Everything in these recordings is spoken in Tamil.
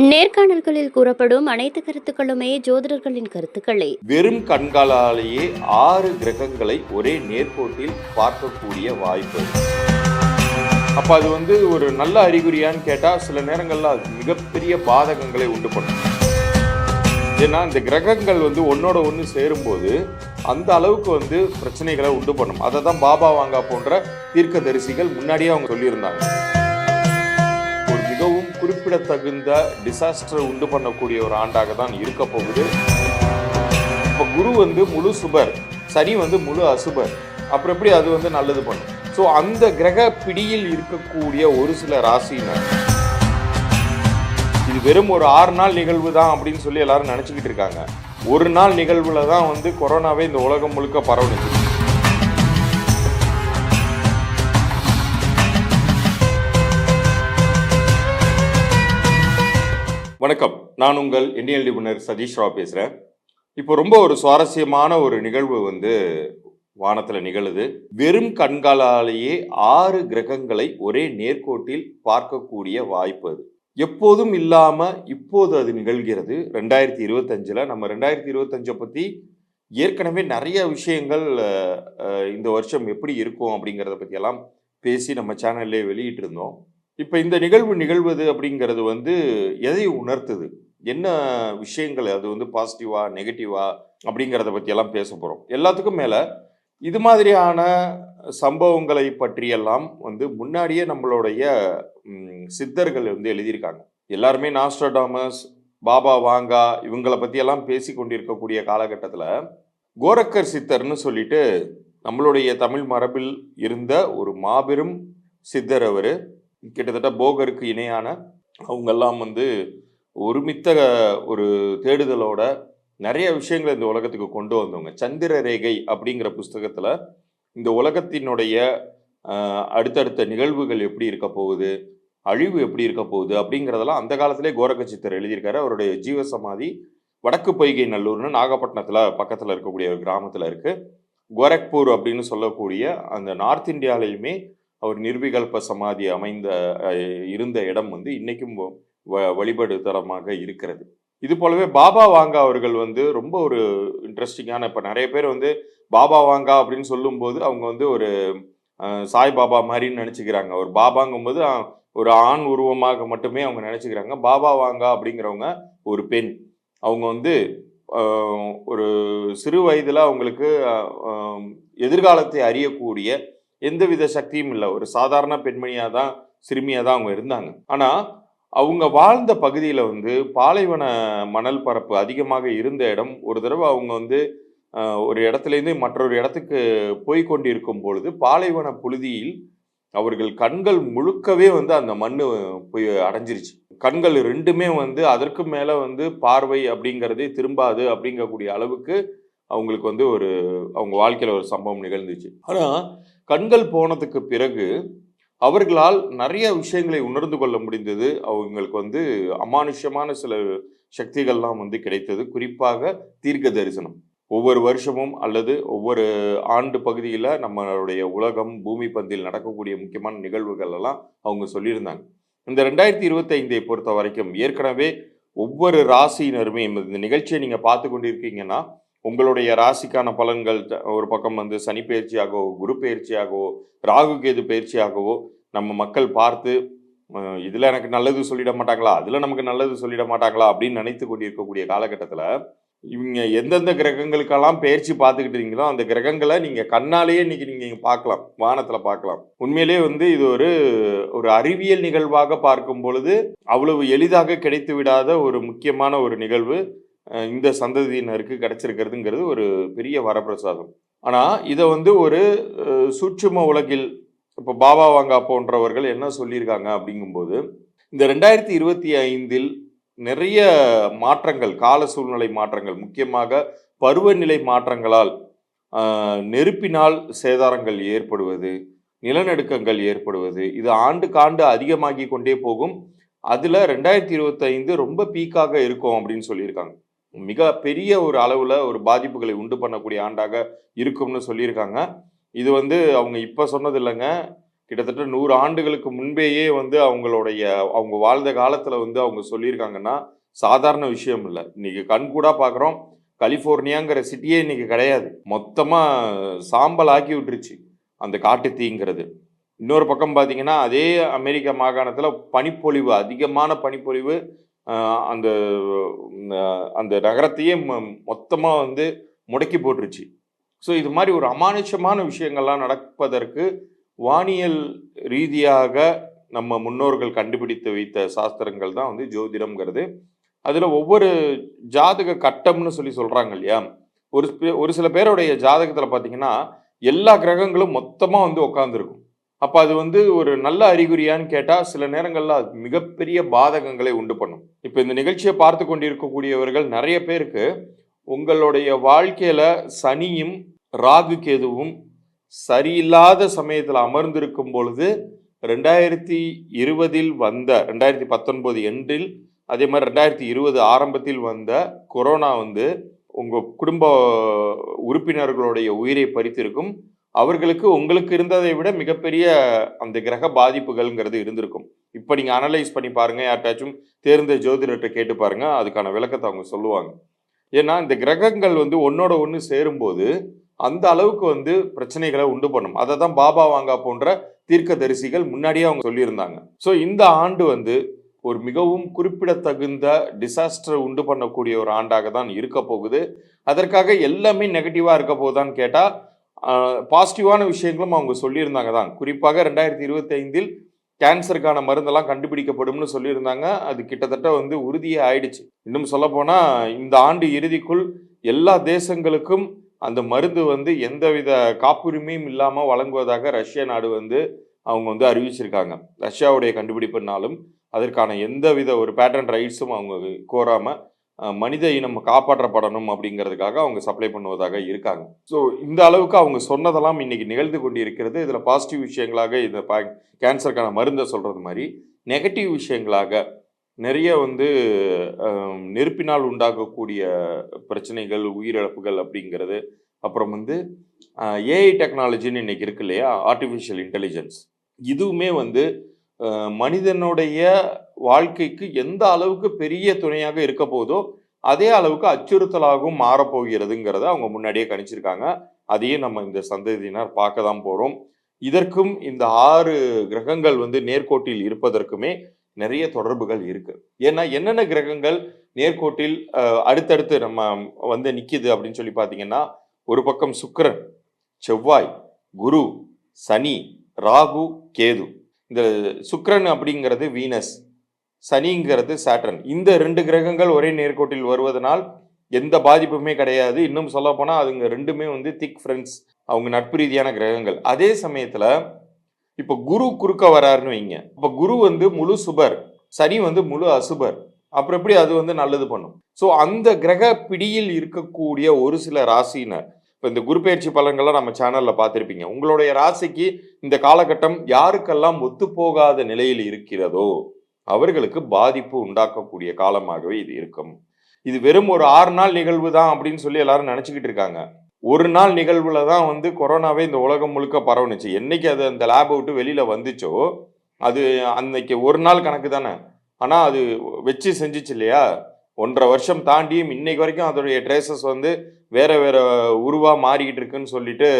நேர்காணல்களில் கூறப்படும் அனைத்து கருத்துக்களுமே ஜோதிடர்களின் கருத்துக்களே. வெறும் கண்களாலேயே ஆறு கிரகங்களை ஒரே நேர்கோட்டில் பார்க்கக்கூடிய வாய்ப்பு. அப்ப அது வந்து ஒரு நல்ல அறிகுறியான்னு கேட்டா சில நேரங்கள்ல அது மிகப்பெரிய பாதகங்களை உண்டு பண்ணும். ஏன்னா இந்த கிரகங்கள் வந்து ஒன்னோட ஒன்று சேரும்போது அந்த அளவுக்கு வந்து பிரச்சனைகளை உண்டு பண்ணும். அதை தான் பாபா வாங்கா போன்ற தீர்க்கதரிசிகள் முன்னாடியே அவங்க சொல்லியிருந்தாங்க. குறிப்பிடத்தகுந்த டிசாஸ்டர் உண்டு பண்ணக்கூடிய ஒரு ஆண்டாக தான் இருக்க போகுது. இப்போ குரு வந்து முழு சுபர் சனி வந்து முழு அசுபர். அப்புறம் எப்படி அது வந்து நல்லது பண்ணும்? ஸோ அந்த கிரக பிடியில் இருக்கக்கூடிய ஒரு சில ராசினர் இது வெறும் ஒரு ஆறு நாள் நிகழ்வு தான் அப்படின்னு சொல்லி எல்லாரும் நினச்சிக்கிட்டு இருக்காங்க. ஒரு நாள் நிகழ்வில் தான் வந்து கொரோனாவே இந்த உலகம் முழுக்க பரவணுச்சு வணக்கம். நான் உங்கள் இந்தியன் நிபுணர் சதீஷ் ராவ் பேசுகிறேன் இப்போ ரொம்ப ஒரு சுவாரஸ்யமான ஒரு நிகழ்வு வந்து வானத்தில் நிகழுது. வெறும் கண்களாலேயே ஆறு கிரகங்களை ஒரே நேர்கோட்டில் பார்க்கக்கூடிய வாய்ப்பு அது. எப்போதும் இல்லாமல் இப்போது அது நிகழ்கிறது. ரெண்டாயிரத்தி இருபத்தஞ்சில் நம்ம ரெண்டாயிரத்தி இருபத்தஞ்சை பற்றி ஏற்கனவே நிறைய விஷயங்கள் இந்த வருஷம் எப்படி இருக்கும் அப்படிங்கிறத பற்றியெல்லாம் பேசி நம்ம சேனல்லே வெளியிட்டிருந்தோம். இப்போ இந்த நிகழ்வு நிகழ்வது அப்படிங்கிறது வந்து எதை உணர்த்துது? என்ன விஷயங்கள் அது வந்து பாசிட்டிவா நெகட்டிவா அப்படிங்கிறத பற்றியெல்லாம் பேச போகிறோம் எல்லாத்துக்கும் மேலே இது மாதிரியான சம்பவங்களை பற்றியெல்லாம் வந்து முன்னாடியே நம்மளுடைய சித்தர்கள் வந்து எழுதியிருக்காங்க. எல்லாருமே நாஸ்ட்ரடாமஸ் பாபா வாங்கா இவங்களை பற்றியெல்லாம் பேசி கொண்டிருக்கக்கூடிய காலகட்டத்தில் கோரக்கர் சித்தர்னு சொல்லிட்டு நம்மளுடைய தமிழ் மரபில் இருந்த ஒரு மாபெரும் சித்தர் அவர் கிட்டத்தட்ட போகருக்கு இணையான அவங்கெல்லாம் வந்து ஒருமித்த ஒரு தேடுதலோட நிறைய விஷயங்களை இந்த உலகத்துக்கு கொண்டு வந்தவங்க. சந்திர ரேகை அப்படிங்கிற புஸ்தகத்தில் இந்த உலகத்தினுடைய அடுத்தடுத்த நிகழ்வுகள் எப்படி இருக்க போகுது அழிவு எப்படி இருக்க போகுது அப்படிங்கிறதெல்லாம் அந்த காலத்திலே கோரகச்சித்தர் எழுதியிருக்காரு. அவருடைய ஜீவசமாதி வடக்கு பொய்கை நல்லூர்னு நாகப்பட்டினத்தில் பக்கத்தில் இருக்கக்கூடிய ஒரு கிராமத்தில் இருக்குது கோரக்பூர் அப்படின்னு சொல்லக்கூடிய அந்த நார்த் இந்தியாலையுமே அவர் நிர்விகல்ப சமாதி அமைந்த இருந்த இடம் வந்து இன்னைக்கும் வ- வழிபாடு தரமாக இருக்கிறது. இது போலவே பாபா வாங்கா அவர்கள் வந்து ரொம்ப ஒரு இன்ட்ரெஸ்டிங்கான இப்போ நிறைய பேர் வந்து பாபா வாங்கா அப்படின்னு சொல்லும்போது அவங்க வந்து ஒரு சாய் பாபா மாதிரின்னு நினச்சிக்கிறாங்க. ஒரு பாபாங்கும்போது ஒரு ஆண் உருவமாக மட்டுமே அவங்க நினச்சிக்கிறாங்க. பாபா வாங்கா அப்படிங்கிறவங்க ஒரு பெண். அவங்க வந்து ஒரு சிறு வயதில் அவங்களுக்கு எதிர்காலத்தை அறியக்கூடிய எந்தவித சக்தியும் இல்லை. ஒரு சாதாரண பெண்மணியாக தான் சிறுமியாக தான் அவங்க இருந்தாங்க. ஆனால் அவங்க வாழ்ந்த பகுதியில் வந்து பாலைவன மணல் பரப்பு அதிகமாக இருந்த இடம் ஒரு தடவை அவங்க வந்து ஒரு இடத்துலேருந்து மற்றொரு இடத்துக்கு போய் கொண்டிருக்கும் பொழுது பாலைவன புழுதியில் அவர்கள் கண்கள் முழுக்கவே வந்து அந்த மண் போய் அடைஞ்சிருச்சு. கண்கள் ரெண்டுமே வந்து அதற்கு மேலே வந்து பார்வை அப்படிங்கிறதே திரும்பாது அப்படிங்கக்கூடிய அளவுக்கு அவங்களுக்கு வந்து ஒரு அவங்க வாழ்க்கையில் ஒரு சம்பவம் நிகழ்ந்துச்சு. ஆனால் கண்கள் போனதுக்கு பிறகு அவர்களால் நிறைய விஷயங்களை உணர்ந்து கொள்ள முடிந்தது. அவங்களுக்கு வந்து அமானுஷ்யமான சில சக்திகள்லாம் வந்து கிடைத்தது. குறிப்பாக தீர்க்க தரிசனம். ஒவ்வொரு வருஷமும் அல்லது ஒவ்வொரு ஆண்டு பகுதியில் நம்மளுடைய உலகம் பூமி பந்தில் நடக்கக்கூடிய முக்கியமான நிகழ்வுகள் எல்லாம் அவங்க சொல்லியிருந்தாங்க. இந்த ரெண்டாயிரத்தி இருபத்தைந்தை பொறுத்த வரைக்கும் ஏற்கனவே ஒவ்வொரு ராசியினருமே இந்த நிகழ்ச்சியை நீங்கள் பார்த்து கொண்டிருக்கீங்கன்னா உங்களுடைய ராசிக்கான பலன்கள் ஒரு பக்கம் வந்து சனி பயிற்சியாகவோ குரு பயிற்சியாகவோ ராகு கேது பயிற்சியாகவோ நம்ம மக்கள் பார்த்து இதில் எனக்கு நல்லது சொல்லிட மாட்டாங்களா? அதில் நமக்கு நல்லது சொல்லிட மாட்டாங்களா? அப்படின்னு நினைத்து கொண்டிருக்கக்கூடிய காலகட்டத்தில் இவங்க எந்தெந்த கிரகங்களுக்கெல்லாம் பயிற்சி பார்த்துக்கிட்டு இருக்கீங்களோ அந்த கிரகங்களை நீங்கள் கண்ணாலேயே இன்னைக்கு நீங்கள் பார்க்கலாம் வானத்தில் பார்க்கலாம். உண்மையிலேயே வந்து இது ஒரு ஒரு அறிவியல் நிகழ்வாக பார்க்கும் பொழுது அவ்வளவு எளிதாக கிடைத்து விடாத ஒரு முக்கியமான ஒரு நிகழ்வு இந்த சந்ததியினருக்கு கிடைச்சிருக்கிறதுங்கிறது ஒரு பெரிய வரப்பிரசாதம். ஆனால் இதை வந்து ஒரு சூட்சும உலகில் இப்போ பாபா வாங்கா போன்றவர்கள் என்ன சொல்லியிருக்காங்க அப்படிங்கும்போது இந்த ரெண்டாயிரத்தி இருபத்தி ஐந்தில் நிறைய மாற்றங்கள் கால சூழ்நிலை மாற்றங்கள் முக்கியமாக பருவநிலை மாற்றங்களால் நெருப்பினால் சேதாரங்கள் ஏற்படுவது நிலநடுக்கங்கள் ஏற்படுவது இது ஆண்டுக்காண்டு அதிகமாகி கொண்டே போகும். அதில் ரெண்டாயிரத்தி இருபத்தைந்து ரொம்ப பீக்காக இருக்கும் அப்படின்னு சொல்லியிருக்காங்க. மிக பெரிய ஒரு அளவில் ஒரு பாதிப்புகளை உண்டு பண்ணக்கூடிய ஆண்டாக இருக்கும்னு சொல்லியிருக்காங்க. இது வந்து அவங்க இப்போ சொன்னது இல்லைங்க. கிட்டத்தட்ட நூறு ஆண்டுகளுக்கு முன்பேயே வந்து அவங்களுடைய அவங்க வாழ்ந்த காலத்தில் வந்து அவங்க சொல்லியிருக்காங்கன்னா சாதாரண விஷயம் இல்லை. இன்னைக்கு கண்கூடாக பார்க்குறோம் கலிஃபோர்னியாங்கிற சிட்டியே இன்னைக்கு கிடையாது. மொத்தமாக சாம்பல் ஆக்கி விட்டுருச்சு அந்த காட்டு தீங்கிறது. இன்னொரு பக்கம் பார்த்தீங்கன்னா அதே அமெரிக்க மாகாணத்தில் பனிப்பொழிவு அதிகமான பனிப்பொழிவு அந்த அந்த நகரத்தையே மொத்தமாக வந்து முடக்கி போட்டுருச்சு. ஸோ இது மாதிரி ஒரு அமானுஷமான விஷயங்கள்லாம் நடப்பதற்கு வானியல் ரீதியாக நம்ம முன்னோர்கள் கண்டுபிடித்து வைத்த சாஸ்திரங்கள் தான் வந்து ஜோதிடம்ங்கிறது. அதில் ஒவ்வொரு ஜாதக கட்டம்னு சொல்லி சொல்கிறாங்க இல்லையா? ஒரு ஒரு சில பேருடைய ஜாதகத்தில் பார்த்தீங்கன்னா எல்லா கிரகங்களும் மொத்தமாக வந்து உட்காந்துருக்கும் அப்போ அது வந்து ஒரு நல்ல அறிகுறியான்னு கேட்டால் சில நேரங்களில் அது மிகப்பெரிய பாதகங்களை உண்டு பண்ணும். இப்போ இந்த நிகழ்ச்சியை பார்த்து கொண்டிருக்கக்கூடியவர்கள் நிறைய பேருக்கு உங்களுடைய வாழ்க்கையில் சனியும் ராகு கேதுவும் சரியில்லாத சமயத்தில் அமர்ந்திருக்கும் பொழுது ரெண்டாயிரத்தி இருபதில் வந்த ரெண்டாயிரத்தி பத்தொன்பது எண்டில் அதே மாதிரி ரெண்டாயிரத்தி இருபது ஆரம்பத்தில் வந்த கொரோனா வந்து உங்கள் குடும்ப உறுப்பினர்களுடைய உயிரை பறித்திருக்கும். அவர்களுக்கு உங்களுக்கு இருந்ததை விட மிகப்பெரிய அந்த கிரக பாதிப்புகள்ங்கிறது இருந்திருக்கும். இப்போ நீங்கள் அனலைஸ் பண்ணி பாருங்க யார்ட்டாச்சும் தேர்ந்த ஜோதிடர்கிட்ட கேட்டு பாருங்க அதுக்கான விளக்கத்தை அவங்க சொல்லுவாங்க. ஏன்னா இந்த கிரகங்கள் வந்து ஒன்னோட ஒன்று சேரும்போது அந்த அளவுக்கு வந்து பிரச்சனைகளை உண்டு பண்ணும். அதை தான் பாபா வாங்கா போன்ற தீர்க்க தரிசிகள் முன்னாடியே அவங்க சொல்லியிருந்தாங்க. ஸோ இந்த ஆண்டு வந்து ஒரு மிகவும் குறிப்பிடத்தகுந்த டிசாஸ்டர் உண்டு பண்ணக்கூடிய ஒரு ஆண்டாக தான் இருக்க போகுது. அதற்காக எல்லாமே நெகட்டிவாக இருக்க போகுதான்னு கேட்டால் பாசிட்டிவான விஷயங்களும் அவங்க சொல்லியிருந்தாங்க தான். குறிப்பாக ரெண்டாயிரத்தி இருபத்தைந்தில் கேன்சருக்கான மருந்தெல்லாம் கண்டுபிடிக்கப்படும்னு சொல்லியிருந்தாங்க. அது கிட்டத்தட்ட வந்து உறுதியே ஆயிடுச்சு. இன்னும் சொல்லப்போனால் இந்த ஆண்டு இறுதிக்குள் எல்லா தேசங்களுக்கும் அந்த மருந்து வந்து எந்தவித காப்புரிமையும் இல்லாமல் வழங்குவதாக ரஷ்ய நாடு வந்து அவங்க வந்து அறிவிச்சிருக்காங்க. ரஷ்யாவுடைய கண்டுபிடிப்புனாலும் அதற்கான எந்தவித ஒரு பேட்டன் ரைட்ஸும் அவங்க கோராமல் மனித இனம் காப்பாற்றப்படணும் அப்படிங்கிறதுக்காக அவங்க சப்ளை பண்ணுவதாக இருக்காங்க. ஸோ இந்த அளவுக்கு அவங்க சொன்னதெல்லாம் இன்னைக்கு நிகழ்ந்து கொண்டு இருக்கிறது இதில் பாசிட்டிவ் விஷயங்களாக இந்த பா கேன்சருக்கான மருந்தை சொல்கிறது மாதிரி நெகட்டிவ் விஷயங்களாக நிறைய வந்து நெருப்பினால் உண்டாகக்கூடிய பிரச்சனைகள் உயிரிழப்புகள் அப்படிங்கிறது. அப்புறம் வந்து ஏஐ டெக்னாலஜின்னு இன்னைக்கு இருக்கு இல்லையா? ஆர்டிஃபிஷியல் இன்டெலிஜென்ஸ் இதுவுமே வந்து மனிதனுடைய வாழ்க்கைக்கு எந்த அளவுக்கு பெரிய துணையாக இருக்க போதோ அதே அளவுக்கு அச்சுறுத்தலாகவும் மாறப்போகிறதுங்கிறத அவங்க முன்னாடியே கணிச்சிருக்காங்க. அதையும் நம்ம இந்த சந்ததியினர் பார்க்க தான் போகிறோம் இதற்கும் இந்த ஆறு கிரகங்கள் வந்து நேர்கோட்டில் இருப்பதற்குமே நிறைய தொடர்புகள் இருக்கு. ஏன்னா என்னென்ன கிரகங்கள் நேர்கோட்டில் அடுத்தடுத்து நம்ம வந்து நிற்கிது அப்படின்னு சொல்லி பார்த்தீங்கன்னா ஒரு பக்கம் சுக்கரன் செவ்வாய் குரு சனி ராகு கேது. இந்த சுக்ரன் அப்படிங்கிறது வீனஸ் சனிங்கிறது சாட்டர்ன் இந்த ரெண்டு கிரகங்கள் ஒரே நேர்கோட்டில் வருவதனால் எந்த பாதிப்புமே கிடையாது. இன்னும் சொல்ல போனால் அதுங்க ரெண்டுமே வந்து திக் ஃப்ரெண்ட்ஸ் அவங்க நட்பு ரீதியான கிரகங்கள். அதே சமயத்தில் இப்போ குரு குறுக்க வராருன்னு வைங்க. இப்போ குரு வந்து முழு சுபர் சனி வந்து முழு அசுபர். அப்புறம் எப்படி அது வந்து நல்லது பண்ணும்? ஸோ அந்த கிரக பிடியில் இருக்கக்கூடிய ஒரு சில ராசினர் இப்போ இந்த குரு பயிற்சி பலன்கள்லாம் நம்ம சேனலில் பார்த்துருப்பீங்க. உங்களுடைய ராசிக்கு இந்த காலகட்டம் யாருக்கெல்லாம் ஒத்துப்போகாத நிலையில் இருக்கிறதோ அவர்களுக்கு பாதிப்பு உண்டாக்கக்கூடிய காலமாகவே இது இருக்கும். இது வெறும் ஒரு ஆறு நாள் நிகழ்வு தான் அப்படின்னு சொல்லி எல்லாரும் நினச்சிக்கிட்டு இருக்காங்க. ஒரு நாள் நிகழ்வுல தான் வந்து கொரோனாவே இந்த உலகம் முழுக்க பரவுனுச்சு. என்னைக்கு அது அந்த லேபை விட்டு வெளியில் வந்துச்சோ அது அன்னைக்கு ஒரு நாள் கணக்கு தானே. ஆனால் அது வச்சு செஞ்சிச்சு இல்லையா? ஒன்றரை வருஷம் தாண்டியும் இன்னைக்கு வரைக்கும் அதோடைய ட்ரேசஸ் வந்து வேற வேற உருவாக மாறிக்கிட்டு இருக்குன்னு சொல்லிட்டு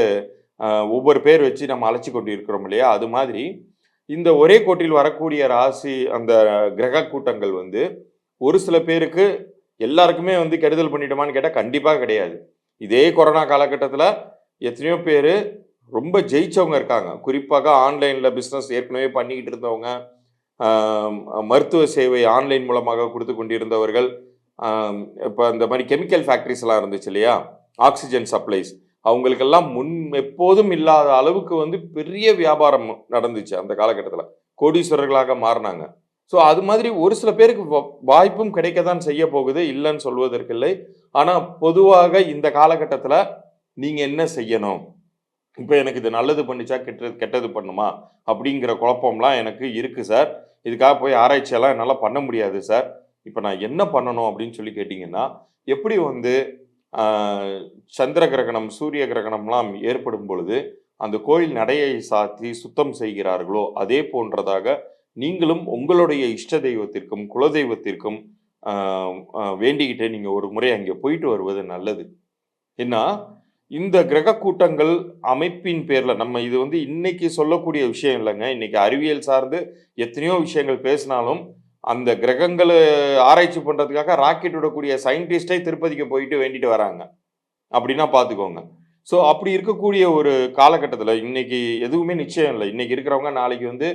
ஒவ்வொரு பேர் வச்சு நம்ம அழைச்சி கொண்டு இருக்கிறோம் இல்லையா? அது மாதிரி இந்த ஒரே கோட்டில் வரக்கூடிய ராசி அந்த கிரக கூட்டங்கள் வந்து ஒரு சில பேருக்கு எல்லாருக்குமே வந்து கெடுதல் பண்ணிட்டோமான்னு கேட்டால் கண்டிப்பாக கிடையாது. இதே கொரோனா காலகட்டத்தில் எத்தனையோ பேர் ரொம்ப ஜெயிச்சவங்க இருக்காங்க. குறிப்பாக ஆன்லைனில் பிஸ்னஸ் ஏற்கனவே பண்ணிக்கிட்டு இருந்தவங்க மருத்துவ சேவை ஆன்லைன் மூலமாக கொடுத்து கொண்டிருந்தவர்கள் இப்போ இந்த மாதிரி கெமிக்கல் ஃபேக்ட்ரிஸ் எல்லாம் இருந்துச்சு இல்லையா? ஆக்சிஜன் சப்ளைஸ் அவங்களுக்கெல்லாம் முன் எப்போதும் இல்லாத அளவுக்கு வந்து பெரிய வியாபாரம் நடந்துச்சு அந்த காலகட்டத்தில். கோடீஸ்வரர்களாக மாறினாங்க. ஸோ அது மாதிரி ஒரு சில பேருக்கு வ- வாய்ப்பும் கிடைக்க தான் செய்ய போகுது இல்லைன்னு சொல்வதற்கில்லை ஆனால் பொதுவாக இந்த காலகட்டத்தில் நீங்கள் என்ன செய்யணும்? இப்போ எனக்கு இது நல்லது பண்ணிச்சா கெட்டது கெட்டது பண்ணுமா? அப்படிங்கிற குழப்பம்லாம் எனக்கு இருக்குது சார். இதுக்காக போய் ஆராய்ச்சியெல்லாம் என்னால் பண்ண முடியாது சார். இப்போ நான் என்ன பண்ணணும் அப்படின்னு சொல்லி கேட்டிங்கன்னா எப்படி வந்து சந்திர கிரகணம் சூரிய கிரகணம்லாம் ஏற்படும் பொழுது அந்த கோயில் நடையை சாத்தி சுத்தம் செய்கிறார்களோ அதே போன்றதாக நீங்களும் உங்களுடைய இஷ்ட தெய்வத்திற்கும் குலதெய்வத்திற்கும் வேண்டிக்கிட்டே நீங்கள் ஒரு முறை அங்கே போயிட்டு வருவது நல்லது. ஏன்னா இந்த கிரக கூட்டங்கள் அமைப்பின் பேரில் நம்ம இது வந்து இன்னைக்கு சொல்லக்கூடிய விஷயம் இல்லைங்க. இன்னைக்கு அறிவியல் சார்ந்து எத்தனையோ விஷயங்கள் பேசினாலும் அந்த கிரகங்களை ஆராய்ச்சி பண்ணுறதுக்காக ராக்கெட் விடக்கூடிய சயின்டிஸ்டே திருப்பதிக்கு போயிட்டு வேண்டிட்டு வராங்க. அப்படின்னா பார்த்துக்கோங்க ஸோ அப்படி இருக்கக்கூடிய ஒரு காலகட்டத்தில் இன்னைக்கு எதுவுமே நிச்சயம் இல்லை. இன்னைக்கு இருக்கிறவங்க நாளைக்கு வந்து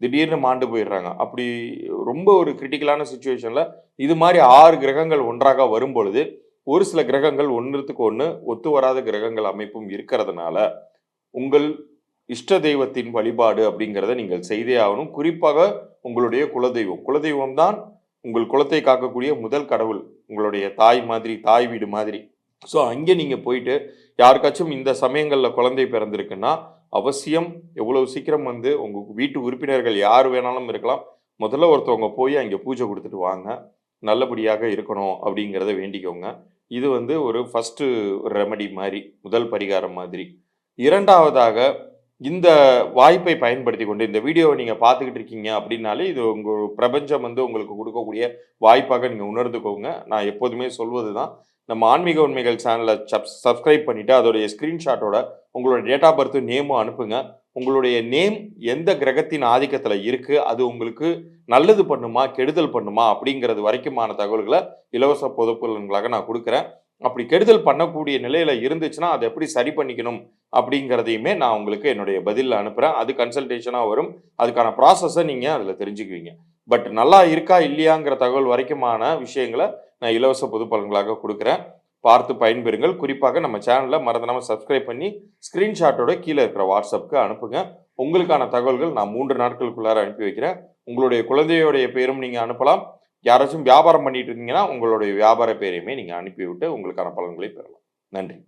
திடீர்னு மாண்டு போயிடுறாங்க. அப்படி ரொம்ப ஒரு கிரிட்டிக்கலான சுச்சுவேஷனில் இது மாதிரி ஆறு கிரகங்கள் ஒன்றாக வரும் பொழுது ஒரு சில கிரகங்கள் ஒன்றுத்துக்கு ஒன்று ஒத்து வராத கிரகங்கள் அமைப்பும் இருக்கிறதுனால உங்கள் இஷ்ட தெய்வத்தின் வழிபாடு அப்படிங்கிறத நீங்கள் செய்தே ஆகணும். குறிப்பாக உங்களுடைய குலதெய்வம். குலதெய்வம் தான் உங்கள் குலத்தை காக்கக்கூடிய முதல் கடவுள். உங்களுடைய தாய் மாதிரி தாய் வீடு மாதிரி. ஸோ அங்கே நீங்கள் போயிட்டு யாருக்காச்சும் இந்த சமயங்களில் குழந்தை பிறந்திருக்குன்னா அவசியம் எவ்வளவு சீக்கிரம் வந்து உங்கள் வீட்டு உறுப்பினர்கள் யார் வேணாலும் இருக்கலாம். முதல்ல ஒருத்தவங்க போய் அங்கே பூஜை கொடுத்துட்டு வாங்க. நல்லபடியாக இருக்கணும் அப்படிங்கிறத வேண்டிக்கோங்க. இது வந்து ஒரு ஃபஸ்ட்டு ரெமடி மாதிரி முதல் பரிகாரம் மாதிரி. இரண்டாவதாக இந்த வாய்ப்பை பயன்படுத்தி கொண்டு இந்த வீடியோவை நீங்கள் பார்த்துக்கிட்டு இருக்கீங்க அப்படின்னாலே இது உங்கள் பிரபஞ்சம் வந்து உங்களுக்கு கொடுக்கக்கூடிய வாய்ப்பாக நீங்கள் உணர்ந்துக்கோங்க. நான் எப்போதுமே சொல்வது தான் நம்ம ஆன்மீக உண்மைகள் சேனலை சப் சப்ஸ்கிரைப் பண்ணிவிட்டு அதோடைய ஸ்க்ரீன்ஷாட்டோட உங்களோட டேட் ஆஃப் பர்த்து நேமும் அனுப்புங்க. உங்களுடைய நேம் எந்த கிரகத்தின் ஆதிக்கத்தில் இருக்குது அது உங்களுக்கு நல்லது பண்ணுமா கெடுதல் பண்ணுமா அப்படிங்கிறது வரைக்குமான தகவல்களை இலவச பொதுப்புலன்களாக நான் கொடுக்குறேன். அப்படி கெடுதல் பண்ணக்கூடிய நிலையில் இருந்துச்சுன்னா அதை எப்படி சரி பண்ணிக்கணும் அப்படிங்கிறதையுமே நான் உங்களுக்கு என்னுடைய பதிலில் அனுப்புகிறேன் அது கன்சல்டேஷனாக வரும். அதுக்கான ப்ராசஸை நீங்கள் அதில் தெரிஞ்சுக்குவீங்க. பட் நல்லா இருக்கா இல்லையாங்கிற தகவல் வரைக்குமான விஷயங்களை நான் இலவச பொது பலன்களாக கொடுக்குறேன். பார்த்து பயன்பெறுங்கள். குறிப்பாக நம்ம சேனலில் மறந்துடாமல் சப்ஸ்கிரைப் பண்ணி ஸ்க்ரீன்ஷாட்டோட கீழே இருக்கிற வாட்ஸ்அப்புக்கு அனுப்புங்க. உங்களுக்கான தகவல்கள் நான் மூன்று நாட்களுக்குள்ளார அனுப்பி வைக்கிறேன். உங்களுடைய குழந்தையோடைய பேரும் நீங்கள் அனுப்பலாம். யாராச்சும் வியாபாரம் பண்ணிட்டு இருந்தீங்கன்னா உங்களுடைய வியாபார பேரையுமே நீங்கள் அனுப்பிவிட்டு உங்களுக்கான பலன்களை பெறலாம். நன்றி.